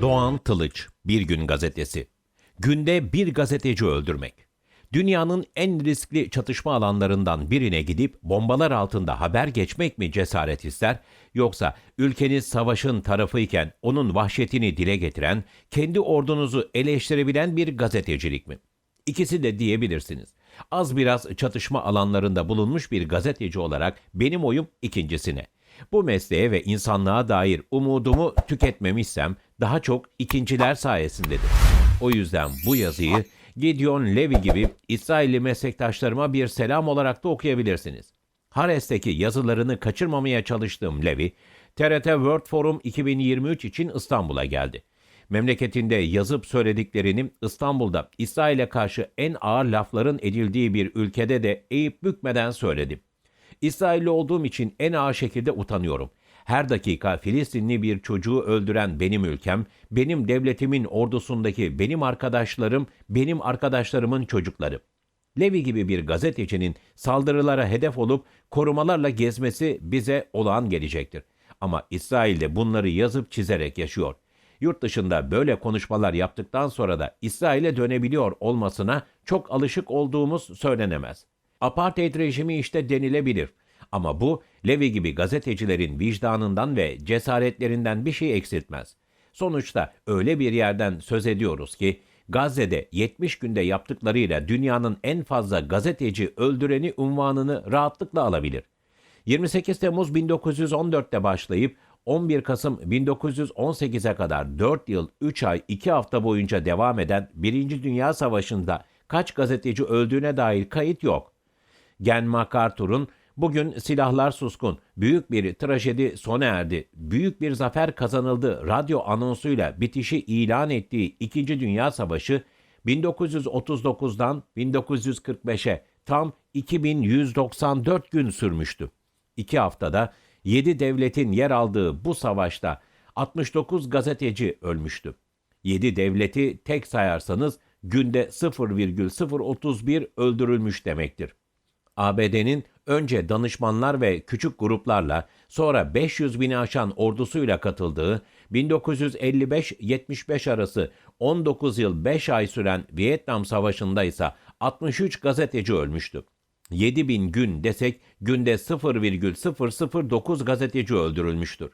Doğan Tılıç, Bir Gün Gazetesi. Günde bir gazeteci öldürmek. Dünyanın en riskli çatışma alanlarından birine gidip bombalar altında haber geçmek mi cesaret ister, yoksa ülkeniz savaşın tarafıyken onun vahşetini dile getiren, kendi ordunuzu eleştirebilen bir gazetecilik mi? İkisi de diyebilirsiniz. Az biraz çatışma alanlarında bulunmuş bir gazeteci olarak benim oyum ikincisine. Bu mesleğe ve insanlığa dair umudumu tüketmemişsem daha çok ikinciler sayesindedir. O yüzden bu yazıyı Gideon Levy gibi İsrailli meslektaşlarıma bir selam olarak da okuyabilirsiniz. Hares'teki yazılarını kaçırmamaya çalıştığım Levy, TRT World Forum 2023 için İstanbul'a geldi. Memleketinde yazıp söylediklerini İstanbul'da İsrail'e karşı en ağır lafların edildiği bir ülkede de eğip bükmeden söyledi. İsrailli olduğum için en ağır şekilde utanıyorum. Her dakika Filistinli bir çocuğu öldüren benim ülkem, benim devletimin ordusundaki benim arkadaşlarım, benim arkadaşlarımın çocukları. Levi gibi bir gazetecinin saldırılara hedef olup korumalarla gezmesi bize olağan gelecektir. Ama İsrail'de bunları yazıp çizerek yaşıyor. Yurt dışında böyle konuşmalar yaptıktan sonra da İsrail'e dönebiliyor olmasına çok alışık olduğumuz söylenemez. Apartheid rejimi işte denilebilir. Ama bu Levi gibi gazetecilerin vicdanından ve cesaretlerinden bir şey eksiltmez. Sonuçta öyle bir yerden söz ediyoruz ki Gazze'de 70 günde yaptıklarıyla dünyanın en fazla gazeteci öldüreni unvanını rahatlıkla alabilir. 28 Temmuz 1914'te başlayıp 11 Kasım 1918'e kadar 4 yıl 3 ay 2 hafta boyunca devam eden 1. Dünya Savaşı'nda kaç gazeteci öldüğüne dair kayıt yok. Gen MacArthur'un bugün silahlar suskun, büyük bir trajedi sona erdi, büyük bir zafer kazanıldı radyo anonsuyla bitişi ilan ettiği 2. Dünya Savaşı 1939'dan 1945'e tam 2194 gün sürmüştü. İki haftada 7 devletin yer aldığı bu savaşta 69 gazeteci ölmüştü. 7 devleti tek sayarsanız günde 0,031 öldürülmüş demektir. ABD'nin önce danışmanlar ve küçük gruplarla sonra 500 bini aşan ordusuyla katıldığı 1955-75 arası 19 yıl 5 ay süren Vietnam Savaşı'nda ise 63 gazeteci ölmüştü. 7000 gün desek günde 0,009 gazeteci öldürülmüştür.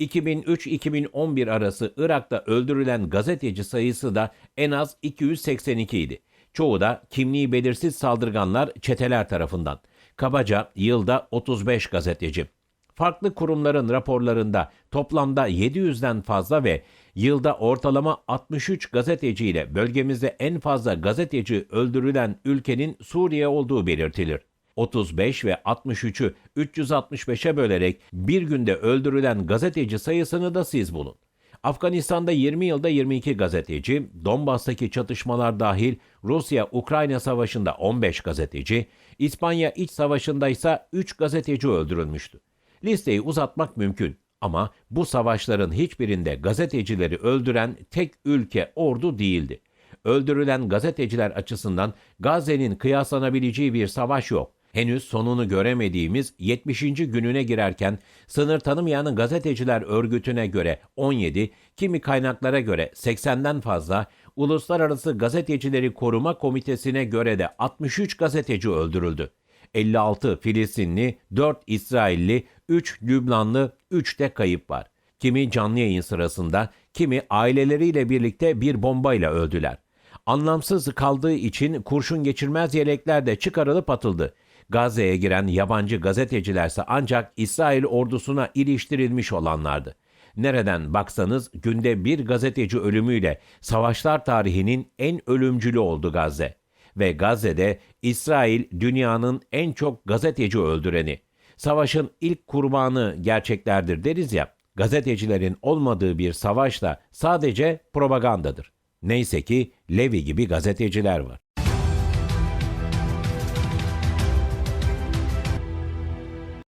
2003-2011 arası Irak'ta öldürülen gazeteci sayısı da en az 282 idi. Çoğu da kimliği belirsiz saldırganlar çeteler tarafından. Kabaca yılda 35 gazeteci. Farklı kurumların raporlarında toplamda 700'den fazla ve yılda ortalama 63 gazeteciyle bölgemizde en fazla gazeteci öldürülen ülkenin Suriye olduğu belirtilir. 35 ve 63'ü 365'e bölerek bir günde öldürülen gazeteci sayısını da siz bulun. Afganistan'da 20 yılda 22 gazeteci, Donbas'taki çatışmalar dahil Rusya-Ukrayna savaşında 15 gazeteci, İspanya iç savaşında ise 3 gazeteci öldürülmüştü. Listeyi uzatmak mümkün ama bu savaşların hiçbirinde gazetecileri öldüren tek ülke ordu değildi. Öldürülen gazeteciler açısından Gazze'nin kıyaslanabileceği bir savaş yok. Henüz sonunu göremediğimiz 70. gününe girerken sınır tanımayan gazeteciler örgütüne göre 17, kimi kaynaklara göre 80'den fazla, Uluslararası Gazetecileri Koruma Komitesi'ne göre de 63 gazeteci öldürüldü. 56 Filistinli, 4 İsrailli, 3 Lübnanlı, 3 de kayıp var. Kimi canlı yayın sırasında, kimi aileleriyle birlikte bir bombayla öldüler. Anlamsız kaldığı için kurşun geçirmez yelekler de çıkarılıp atıldı. Gazze'ye giren yabancı gazetecilerse ancak İsrail ordusuna iliştirilmiş olanlardı. Nereden baksanız günde bir gazeteci ölümüyle savaşlar tarihinin en ölümcülü oldu Gazze. Ve Gazze'de İsrail dünyanın en çok gazeteci öldüreni. Savaşın ilk kurbanı gerçeklerdir deriz ya, gazetecilerin olmadığı bir savaşla sadece propagandadır. Neyse ki Levi gibi gazeteciler var.